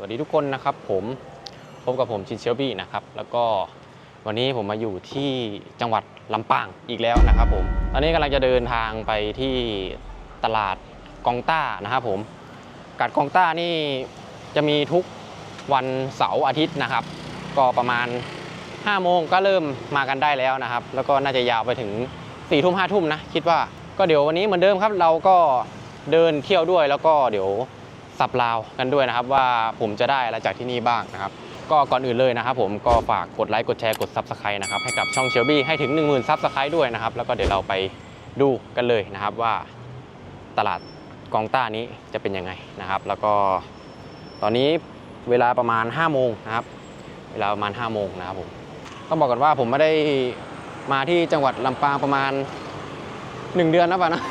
สวัสดีทุกคนนะครับผมพบกับผมชินเชลบี้นะครับแล้วก็วันนี้ผมมาอยู่ที่จังหวัดลำปางอีกแล้วนะครับผมตอนนี้กำลังจะเดินทางไปที่ตลาดกองต้านะครับผมกาดกองต้านี่จะมีทุกวันเสาร์อาทิตย์นะครับ ก็ประมาณ5โมงก็เริ่มมากันได้แล้วนะครับ แล้วก็น่าจะยาวไปถึง4ี่ทุ่มห้าทุ่มนะคิดว่าก็เดี๋ยววันนี้เหมือนเดิมครับ เราก็เดินเที่ยวด้วยแล้วก็เดี๋ยว สับราวกันด้วยนะครับ ว่าผมจะได้อะไรจากที่นี่บ้างนะครับ ก็ก่อนอื่นเลยนะครับ ผมก็ฝากกดไลค์กดแชร์กดซับสไครต์นะครับให้กับช่องเชลบี้ให้ถึง 1 0,000ซับสไครต์ด้วยนะครับ แล้วก็เดี๋ยวเราไปดูกันเลยนะครับว่าตลาดกองต้านี้จะเป็นยังไงนะครับ แล้วก็ตอนนี้เวลาประมาณ5โมงนะครับ เวลาประมาณ5โมงนะครับผมต้องบอกก่อนว่าผมไม่ได้มาที่จังหวัดลำปางประมาณ 1 เดือนนะป่ะนะ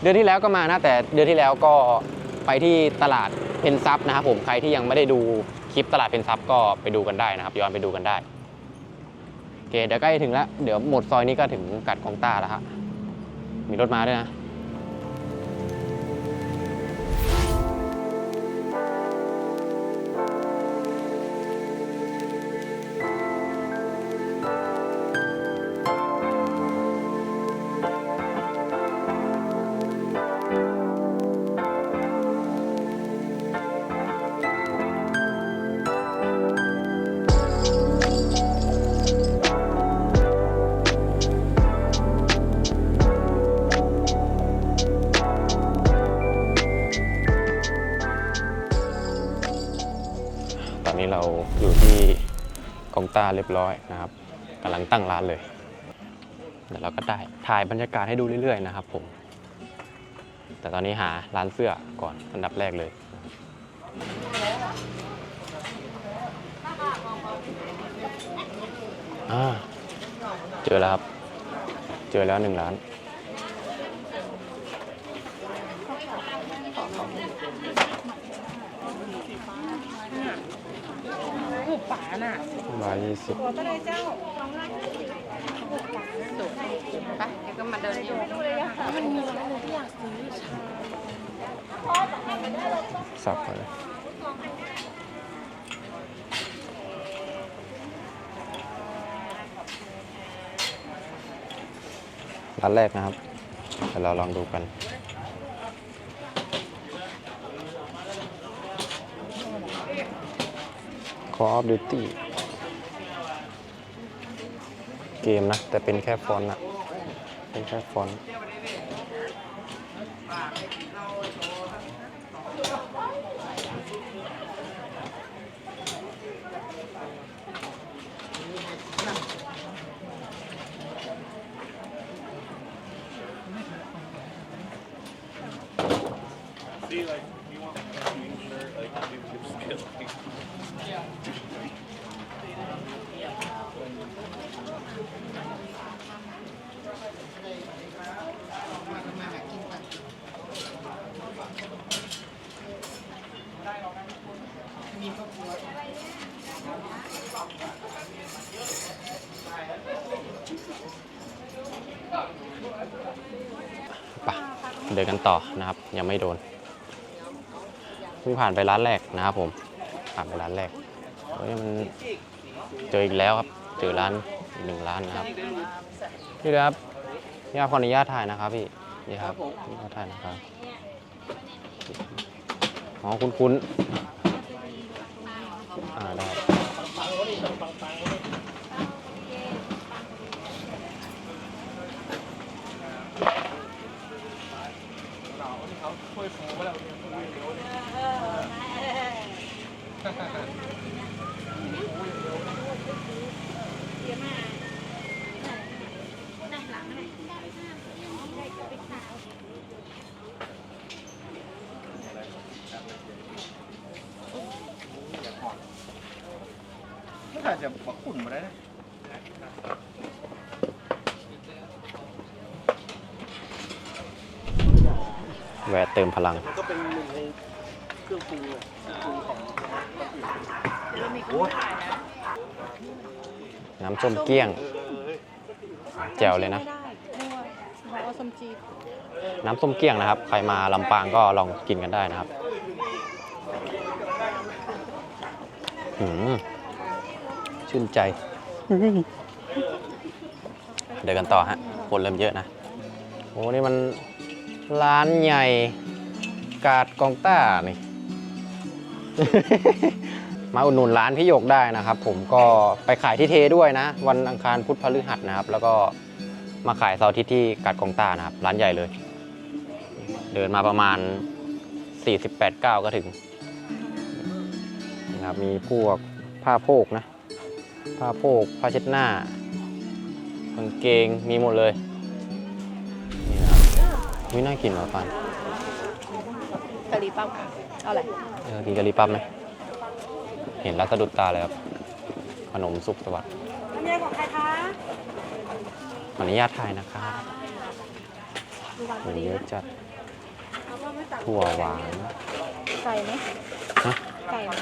เดือนที่แล้วก็มานะแต่เดือนที่แล้วก็ ไปที่ตลาดเพนซับนะครับผมใครที่ยังไม่ได้ดูคลิปตลาดเพนซับก็ไปดูกันได้นะครับย้อนไปดูกันได้โอเคเดี๋ยวใกล้ถึงแล้วเดี๋ยวหมดซอยนี้ก็ถึงกัดของตาแล้วฮะมีรถมาด้วยนะาเรียบร้อยนะครับกำลังตั้งร้านเลย เดี๋ยวเราก็ได้ถ่ายบรรยากาศให้ดูเรื่อยๆนะครับผมแต่ตอนนี้หาร้านเสื้อก่อนอันดับแรกเลยเจอแล้วครับ เจอแล้วหนึ่งร้าน หูป่า น่ะร้อยยี่สิบตัวก็เลยเจ้าสุกไปแล้วก็มาเดินอยู่มันมีอะไรที่อยากซื้อชาสับเลยร้านแรกนะครับเดี๋ยวเราลองดูกัน Call of Duty เกมนะ แต่เป็นแค่ฟอนต์อะเป็นแค่ฟอนต์ ไปเดินกันต่อนะครับ ยังไม่โดนเพิ่งผ่านไปร้านแรกนะครับผม ผ่านไปร้านแรกเฮ้ยมันเจออีกแล้วครับ เจอร้านอีกหนึ่งร้านนะครับพี่ครับพี่ครับขออนุญาตถ่ายนะครับพี่นี่ครับขออนุญาตถ่ายนะครับอ๋อคุณคุณอ่าได้ ไม่ถ่ายจะปักขุ่นมาได้นะะเติมพลัง ก็เป็นหนึ่งในเครื่องปรุงเลยปรุงของแล้วมีคนขายนะน้ำส้มเกี้ยง แจ่วเลยนะ ไม่ได้ไม่ว่าเพราะว่าสมจีบน้ำส้มเกี้ยงนะครับ ใครมาลำปางก็ลองกินกันได้นะครับหืมชื่นใจ เดี๋ยวกันต่อฮะคนเริ่มเยอะนะ โอ้นี่มัน ร้านใหญ่กาดกองต้านี่ มาอุดหนุนร้านพี่หยกได้นะครับ ผมก็ไปขายที่เทด้วยนะ วันอังคารพุธพฤหัสนะครับ แล้วก็มาขายเสาร์อาทิตย์ที่กาดกองต้านะครับ ร้านใหญ่เลย เดินมาประมาณ 48ก้าวก็ถึงนะครับมีพวกผ้าโพกนะ ผ้าโพกผ้าเช็ดหน้ากางเกงมีหมดเลย วิน่ากินเหรอปันกะหรี่ปั๊บเอาอะไรเออกินกะหรี่ปั๊บไหมเห็นแล้วสะดุดตาเลยครับขนมสุขสวัสดิ์น้ำยาของใครคะขออนุญาตถ่ายนะครับโหเยอะจัดถั่วหวานไก่ไหมฮะไก่ไหม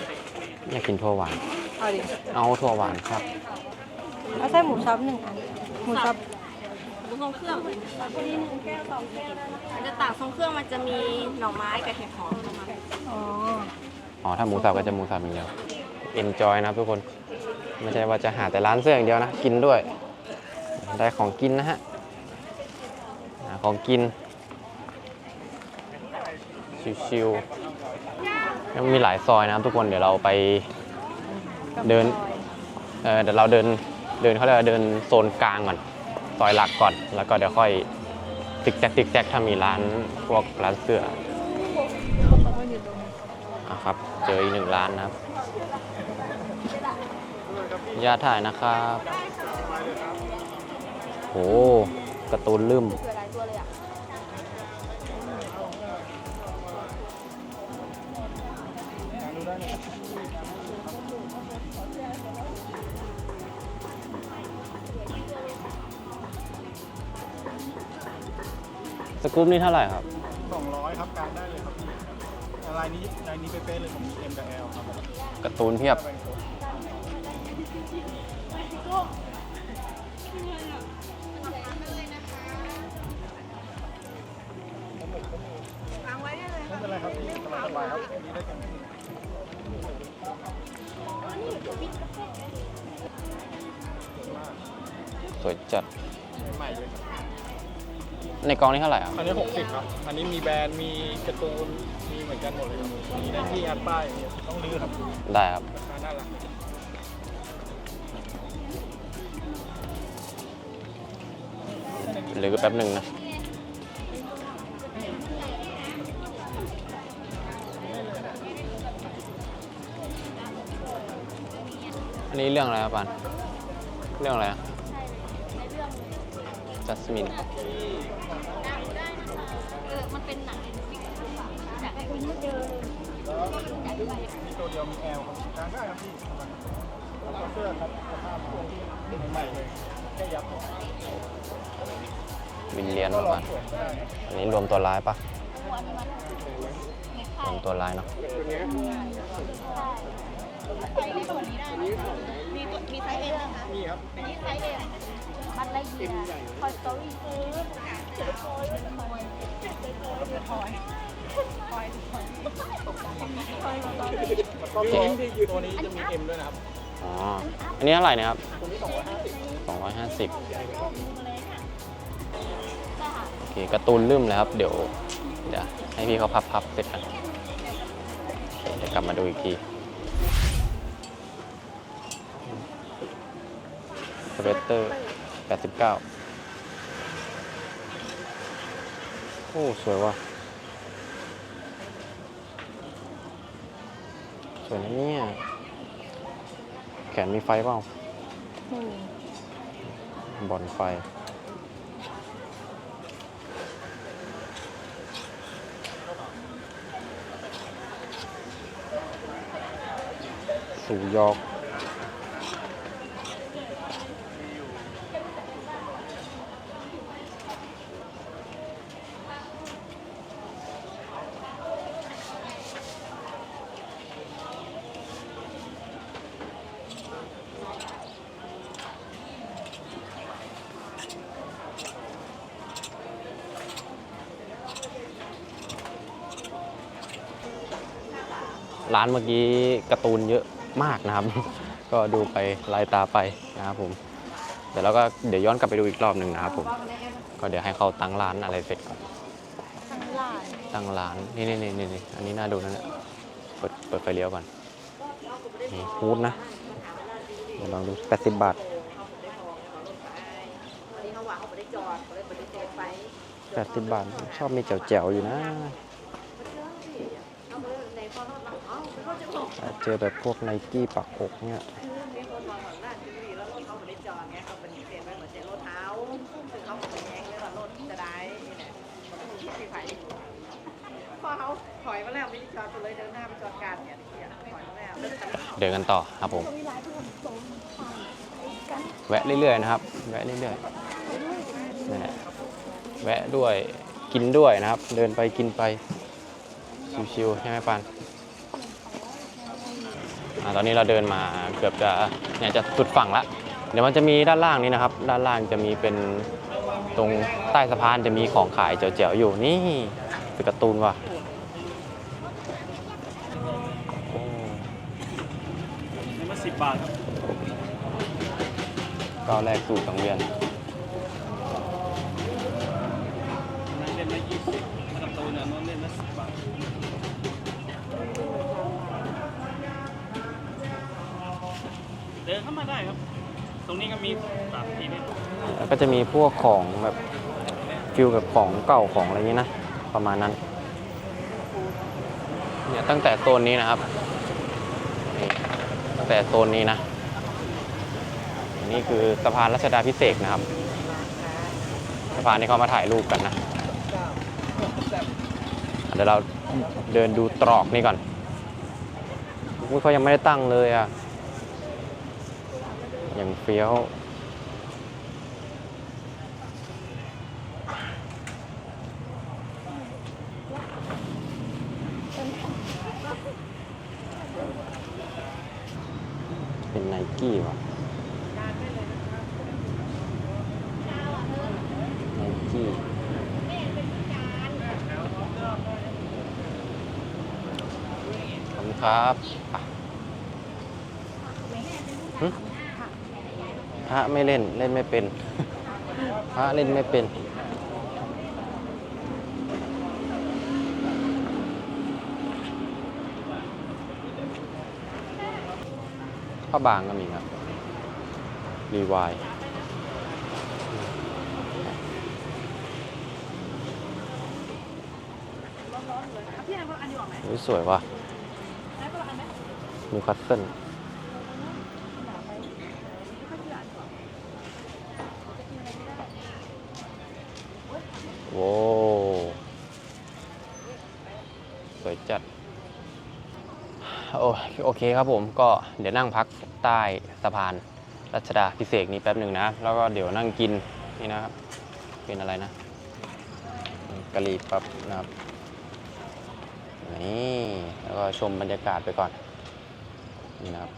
อยากกินถั่วหวาน เอาดิเอาถั่วหวานครับเอาไส้หมูซับหนึ่งอันหมูซับหมู ทรงเครื่องพอดีหนึ่งแก้วสองแก้วมันจะต่างทรงเครื่องมันจะมีหน่อไม้กับเห็ดหอมประมาณอ๋ออ๋อถ้าหมูสับก็จะหมูสับอย่างเดียว enjoy นะครับทุกคน ไม่ใช่ว่าจะหาแต่ร้านเสื้ออย่างเดียวนะ กินด้วย ได้ของกินนะฮะหาของกิน ชิวๆยังมีหลายซอยนะครับทุกคน เดี๋ยวเราไปเดิน เออเดี๋ยวเราเดิน เดินเขาเรียกว่าเดินโซนกลางก่อน ซอยหลักก่อน แล้วก็เดี๋ยวค่อยติ๊กแจ๊กติ๊กแจ๊กถ้ามีร้านพวกร้านเสื้ออะครับ เจออีกหนึ่งร้านนะครับยาถ่ายนะครับโหการ์ตูนลืม สกู๊ปนี่เท่าไหร่ครับ 200 ครับการได้เลยครับพี่ลายนี้ลายนี้เป๊ะๆเลยผม M กับ L ครับการ์ตูนเพียบไม่เป็นไรครับพี่สบายๆครับนี่ได้กัน สวยจัด ใหม่เลยครับ ในกองนี้เท่าไหร่ครับอันนี้ 60 ครับ อันนี้มีแบรนด์ มีการ์ตูน มีเหมือนกันหมดเลยครับมีได้ที่อันป้ายต้องรื้อครับได้ครับ ราคาน่ารักหรือแป๊บหนึ่งนะ อันนี้เรื่องอะไรครับปานเรื่องอะไรจัสมินเออมัน เป็นหนังเอ็นฟิกจากไอ้คนเจอมีตัวเดียวมี L ครับการได้ครับพี่แล้วก็เสื้อครับสภาพใหม่ๆเลยแค่ยับครับวินเลียนก็ประลอมางณสวมได้ครับอันนี้รวมตัวร้ายปะรวมตัวร้ายเนาะมีตัวมีไซส์เอ็นนะคะนี่ครับมีไซส์เอ็น บัตรละเอียดคอยสตอรี่ฟู้ดเจอคอยเจอคอยเจอคอยคอยคอยคอยคอยสตอรี่แล้วก็ตัวนี้จะมี M ด้วยนะครับอ๋ออันนี้เท่าไหร่นะครับตัวนี้250 250โอเคกร์ตูนลืมเลยครับ เดี๋ยวเดี๋ยวให้พี่เขาพับๆเสร็จกันเคเดี๋ยวกลับมาดูอีกทีสเวตเตอร์ 89 โอ้ สวยว่ะ สวยนะเนี่ย แขนมีไฟเปล่าบอลไฟสู่ยอร์ก ร้านเมื่อกี้การ์ตูนเยอะมากนะครับ ก็ดูไปลายตาไปนะครับผมเดี๋ยวเราก็เดี๋ยวย้อนกลับไปดูอีกรอบหนึ่งนะครับผมก็เดี๋ยวให้เขาตั้งร้านอะไรเสร็จก่อนตั้งร้านนี่นี่นี่นี่อันนี้น่าดูนะเนี่ยเปิดเปิดไฟเลี้ยวก่อนนี่ฮูดนะเดี๋ยวลองดู80บาท80บาทชอบมีแจ๋วๆอยู่นะ เจอแบบพวกไนกี้ปักอกเนี่ยพอเขาถอยมาแล้วไม่ได้จอดตัวเลยเดินหน้าไปจอดการเนี่ยเนี่ยถอยมาแล้วเดินตามเดินกันต่อครับผมมีหลายคนตรงกันแวะเรื่อยๆนะครับ แวะเรื่อยๆนั่แหวะด้วยกินด้วยนะครับ เดินไปกินไปชิวๆใช่ไหมปาน ตอนนี้เราเดินมาเกือบจะเนี่ยจะสุดฝั่งละเดี๋ยวมันจะมีด้านล่างนี้นะครับ ด้านล่างจะมีเป็นตรงใต้สะพานจะมีของขายเจ๋วๆอยู่นี่เป็นการ์ตูนว่ะโอ้นี่มาสิบบาทครับก้าวแรกสู่สังเวียนนั่น นี้ก็มีสามทีนี่แล้วก็จะมีพวกของแบบฟิลแบบของเก่าของอะไรอย่างนี้นะ ประมาณนั้น เนี่ยตั้งแต่โซนนี้นะครับนี่ตั้งแต่โซนนี้นะนนี้คือสะพานรัชดาพิเศษกนะครับ สะพานที่เขามาถ่ายรูปกันนะ เดี๋ยวเราเดินดูตรอกนี่ก่อนอุ๊ยเขายังไม่ได้ตั้งเลยอะ อย่างเฟี้ยว เป็นไนกี้ว่ะไนกี้ขอบคุณครับอะหึ พระไม่เล่นเล่นไม่เป็น พระเล่นไม่เป็นผ้าบางก็มีครับรีวายอุ๊ยสวยว่ะนิวคัสเซิลโว้สวยจัด โอโอเคครับผมก็เดี๋ยวนั่งพักใต้สะพานรัชดาพิเศษกนี้แป๊บหนึ่งนะ แล้วก็เดี๋ยวนั่งกินนี่นะครับ เป็นอะไรนะกะหรี่ปั๊บนะครับนี่แล้วก็ชมบรรยากาศไปก่อนนี่นะครับ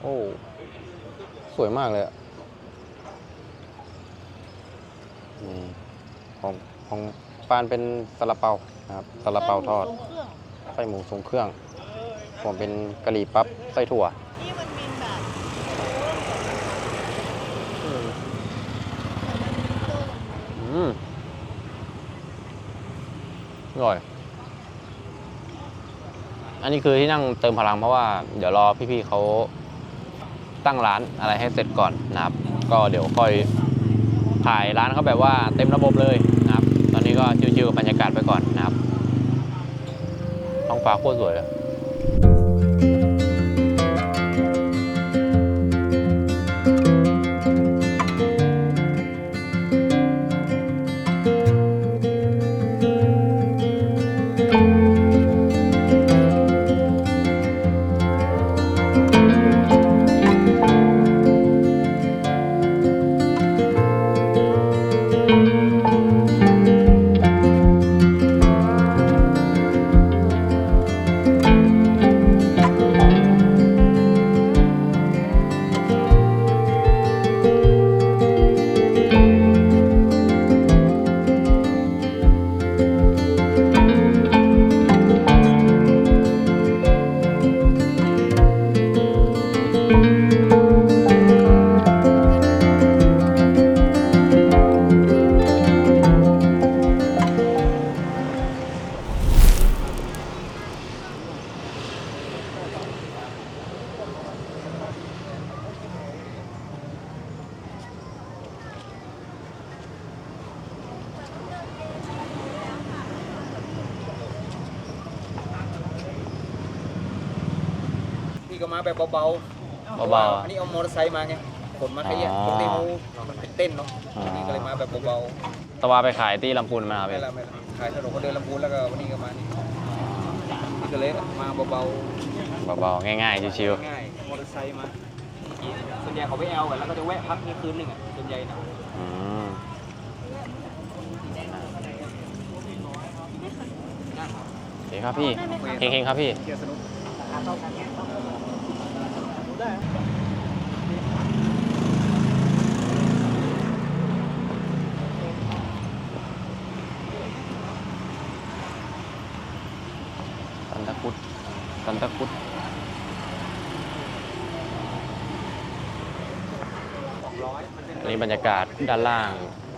โอ้สวยมากเลยอะนี่ของของปานเป็นซาลาเปานะครับซาลาเปาทอดเครื่องไส้หมูทรงเครื่อง ผมเป็นกะหรี่ปั๊บไส้ถั่ว นี่มันมีแบบอืมอร่อย อันนี้คือที่นั่งเติมพลังเพราะว่าเดี๋ยวรอพี่ๆเขาตั้งร้านอะไรให้เสร็จก่อนนะครับ ก็เดี๋ยวค่อยถ่ายร้านเขาแบบว่าเต็มระบบเลยนะครับ ตอนนี้ก็ชิวๆกับบรรยากาศไปก่อนนะครับ ท้องฟ้าโคตรสวยอะก็ ไปขายที่ลำพูนมาครับๆไม่พี่ละไม่ละขายถนนคนเดินลำพูนแล้วก็วันนี้ก็มานี่นี่ก็เลยมาเบาเบาๆง่ายๆชิวๆง่ายๆมอเตอร์ไซค์มาส่วนใหญ่เขาไปแอลกันแล้วก็จะแวะพักนี่คืนหนึ่งอะส่วนใหญ่นะๆอืมนั่งโอเคครับพี่เฮงๆครับพี่ เที่ยวสนุกสันตะคุดสันตะคุด สองร้อยมันเป็น อันนี้ บรรยากาศด้านล่าง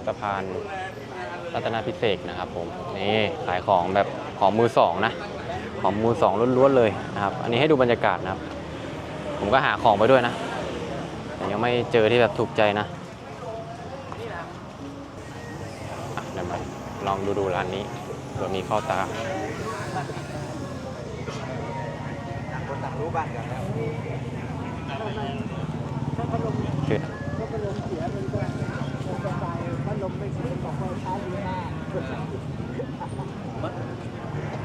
สะพานรัตนาพิเศษนะครับผมนี่ขายของแบบของมือสองนะของมือสองล้วนๆเลยนะครับ อันนี้ให้ดูบรรยากาศนะครับ ผมก็หาของไปด้วยนะแต่ยังไม่เจอที่แบบถูกใจนะเดี๋ยวมาลองดูดูร้านนี้เผื่อมีข้าตาต่างคนต่างรู้บ้านกันแล้ว คือ ก็พัดลมเสียมันก็มันจะตายพัดลมไม่เสียบอกว่าช้าดีมาก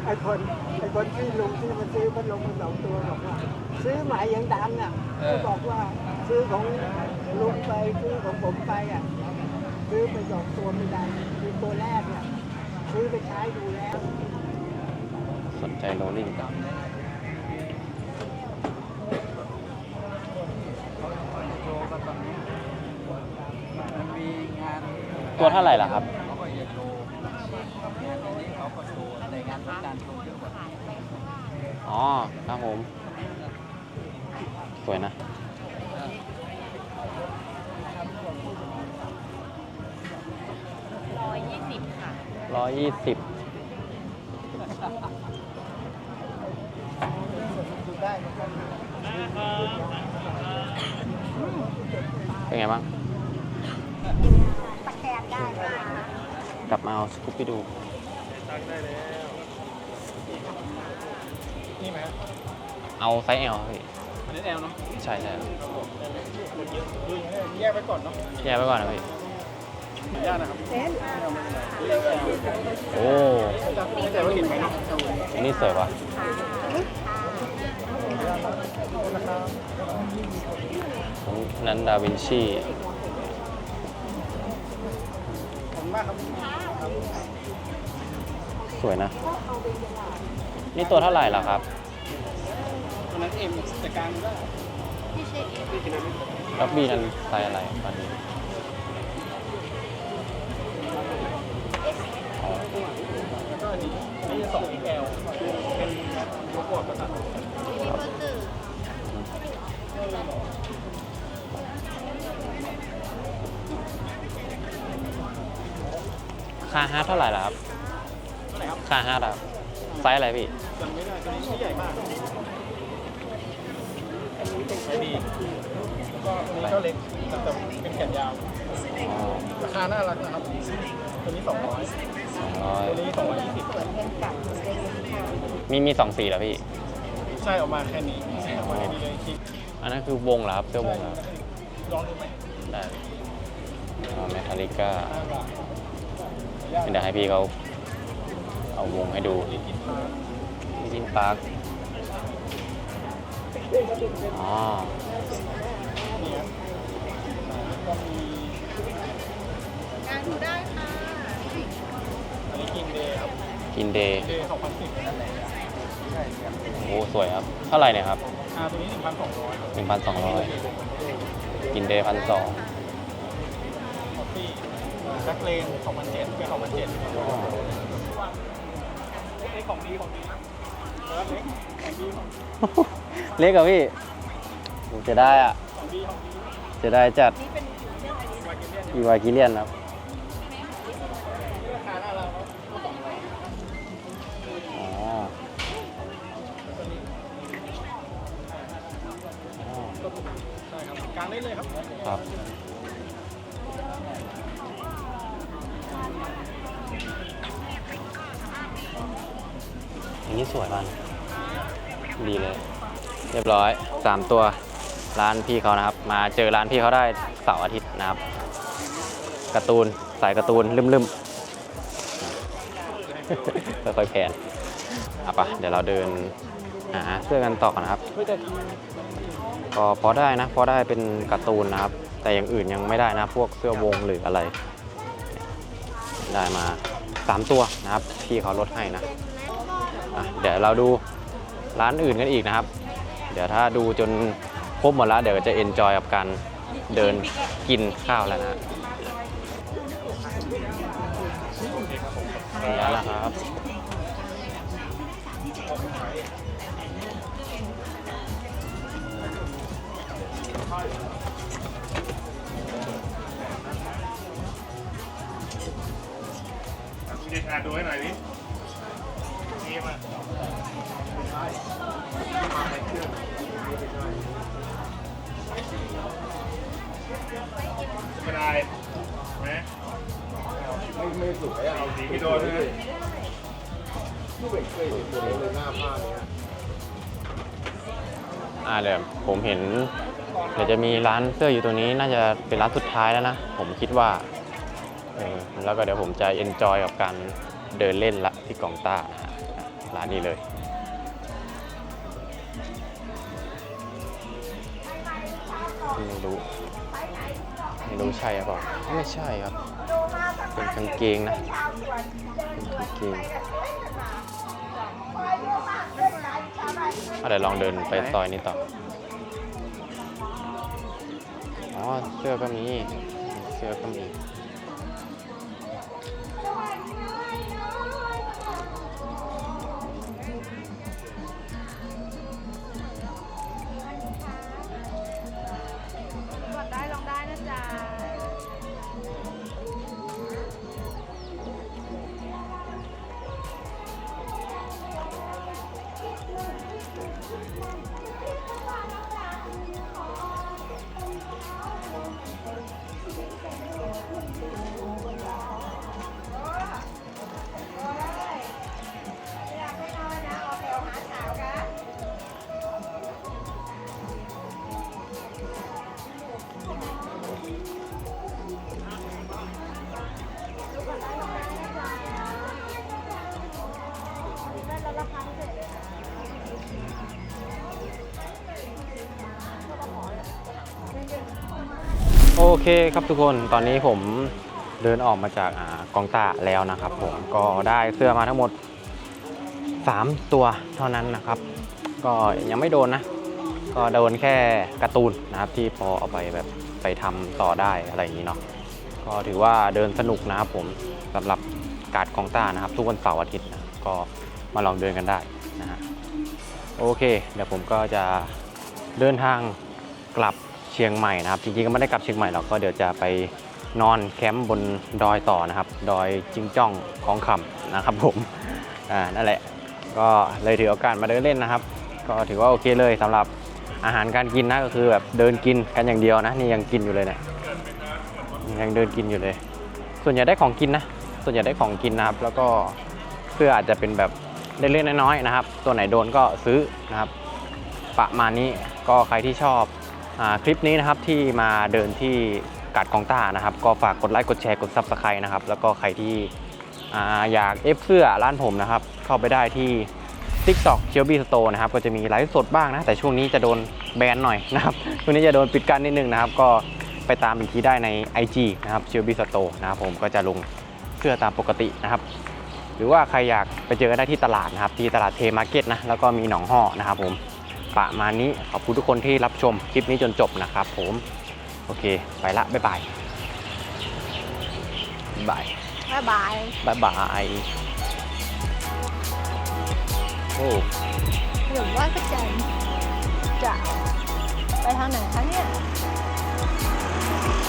ไอ้ คนไอ้คนที่ลุงที่มันซื้อพัดลมมาสองตัวบอกว่า ซื้อใหม่ยังดังอะก็บอกว่าซื้อของลุงไปซื้อของผมไปอะซื้อไปสองตัวไม่ดังคือตัวแรกเนี่ยซื้อไปใช้ดูแล้ว สนใจโรลลิ่งมันมีงานตัวเท่าไหร่ล่ะครับ เขาก็จะโชว์งานนี้เขาก็โชว์ในงานสงกรารโชว์เยอะกว่า อ๋อ ครับผม สวยนะ ร้อยยี่สิบค่ะร้อยยี่สิบเป็นไงบ้าง ตะแคงได้ไหมคะกลับมาเอาสกูปไปดู นี่ไหมเอาไซส์ L ครับพี่อันนี้แอลเนาะใช่ใช่ดูอย่างนี้แยกไปก่อนเนาะแยกไว้ก่อนนะพี่ขออนุญาตนะครับโอ้ไม่แต่ว่าเห็นไหมเนาะอันนี้สวยว่ะของนันดาวินชีขอบคุณมากครับสวยนะ นี่ตัวเท่าไหร่ล่ะครับตอนนั้นเอ็มจัดการได้พี่เชเอที่กินน้ำไม่แล้วบีนั้นไซส์อะไรตอนนี้แล้วก็อันนี้นนี้สองแอลเป็นโลโก้ภาษานี่เบอร์สื่อค่าฮาร์ดเท่าไหร่ล่ะครับ เท่าไหร่ครับ คาฮาร์ดอะ ไซส์อะไรพี่จำไม่ได้ตัวนี้ที่ใหญ่มากอันนี้ก็อันนี้ก็เล็กแต่เป็นแขนยาวอ๋อราคาน่ารักนะครับ ตัวนี้สองร้อยสองร้อยตัวนี้สองร้อยยี่สิบมีมีสองสีเหรอพี่ ใช่ออกมาแค่นี้ออกมาแค่นี้เลยคิดอันนั้นคือวงเหรอครับเสื้อวงเหรอครับลองดูไหมได้อ๋อเมทัลลิก้าห้าบาทเดี๋ยวให้พี่เขา เอาวงให้ดูลิกินพาร์ลิทินปาร์คอ๋อเนี่ยก็มีงานดูได้ค่ะอันนี้กินเดย์ครับกินเดย์เดย์สองพันสิบนั่นแหละใช่ครับโอ้สวยครับ เท่าไหร่เนี่ยครับอ่าตัวนี้หนึ่งพันสองร้อยหนึ่งพันสองร้อยกินเดย์พันสองคอฟฟี่แบ็คเลนสองพันเจ็ดเป็นสองพันเจ็ด ไอ้ของดีของดีแล้วเล็กของดีของเล็กกับพี่จะได้อะของดีของดีจะได้จัดวากิเลียนอีวากิเลียนครับ อย่างนี้สวยมากดีเลย เรียบร้อยสามตัวร้านพี่เขานะครับ มาเจอร้านพี่เขาได้เสาร์อาทิตย์นะครับการ์ตูนสายการ์ตูนลืมๆค่อยๆแผนเอาปะเดี๋ยวเราเดินหาเสื้อกันต่อกันนะครับก็พอได้นะพอได้เป็นการ์ตูนนะครับ แต่อย่างอื่นยังไม่ได้นะ พวกเสื้อวงหรืออะไร ได้มา 3 ตัวนะครับ พี่เขาลดให้นะ เดี๋ยวเราดูร้านอื่นกันอีกนะครับ เดี๋ยวถ้าดูจนครบหมดแล้วเดี๋ยวจะเอนจอยกับการเดินกินข้าวแล้วนะนี่แล้วครับ จะมีร้านเสื้ออยู่ตรงนี้น่าจะเป็นร้านสุดท้ายแล้วนะ ผมคิดว่าเออแล้วก็เดี๋ยวผมจะเอนจอยกับการเดินเล่นละที่กองต้านะฮะร้านนี้เลย ไม่รู้ ไม่รู้ใช่หรือเปล่าไม่ใช่ครับ เป็นกางเกงนะ เป็นกางเกงอะเดี๋ยวลองเดินไปซอยนี้ต่อ เสื้อก็มี เสื้อก็มี เคครับทุกคนตอนนี้ผมเดินออกมาจากอกองต้าแล้วนะครับ ผมก็ได้เสื้อมาทั้งหมด 3 ตัวเท่านั้นนะครับ ก็ยังไม่โดนนะ ก็โดนแค่การ์ตูนนะครับที่พอเอาไปแบบไปทำต่อได้อะไรอย่างนี้เนาะก็ถือว่าเดินสนุกนะครับผมสำหรับการ์ดกองต้านะครับ ทุกวันเสาร์อาทิตย์นะก็มาลองเดินกันได้นะฮะโอเค เดี๋ยวผมก็จะเดินทางกลับ ชียงใหม่นะครับ จริงๆก็ไม่ได้กลับเชียงใหม่หรอกก็เดี๋ยวจะไปนอนแคมป์บนดอยต่อนะครับ ดอยจิงจ้องของคำนะครับผมอ่านั่นแหละ ก็เลยถือโอกาสมาเดินเล่นนะครับ ก็ถือว่าโอเคเลยสำหรับอาหารการกินนะก็คือแบบเดินกินกันอย่างเดียวนะนี่ยังกินอยู่เลยเนี่ยยังเดินกินอยู่เลย ส่วนใหญ่ได้ของกินนะ ส่วนใหญ่ได้ของกินนะครับ แล้วก็เสื้ออาจจะเป็นแบบเล็กๆน้อยๆนะครับ ตัวไหนโดนก็ซื้อนะครับ ประมาณนี้ก็ใครที่ชอบ คลิปนี้นะครับที่มาเดินที่กาดกองต้านะครับ ก็ฝากกดไลค์กดแชร์กด Subscribe นะครับ แล้วก็ใครที่ออยากเอฟเสื้อร้านผมนะครับ เข้าไปได้ที่ TikTok เชียวบีสโตนะครับ ก็จะมีไลฟ์สดบ้างนะ แต่ช่วงนี้จะโดนแบนหน่อยนะครับ ช่วงนี้จะโดนปิดกั้นนิดนึงนะครับ ก็ไปตามอีกทีได้ใน IG นะครับเชียวบีสโตนะครับผมก็จะลงเสื้อตามปกตินะครับ หรือว่าใครอยากไปเจอได้ที่ตลาดนะครับ ที่ตลาดเทมาร์เก็ตนะแล้วก็มีหนองห่อนะครับผม ประมาณนี้ขอบคุณทุกคนที่รับชมคลิปนี้จนจบนะครับผมโอเค ไปละ บ๊ายบาย บาย บ๊ายบายบายบาย โอ้หรือว่าก็จะจะไปทางไหนคะเนี่ยไ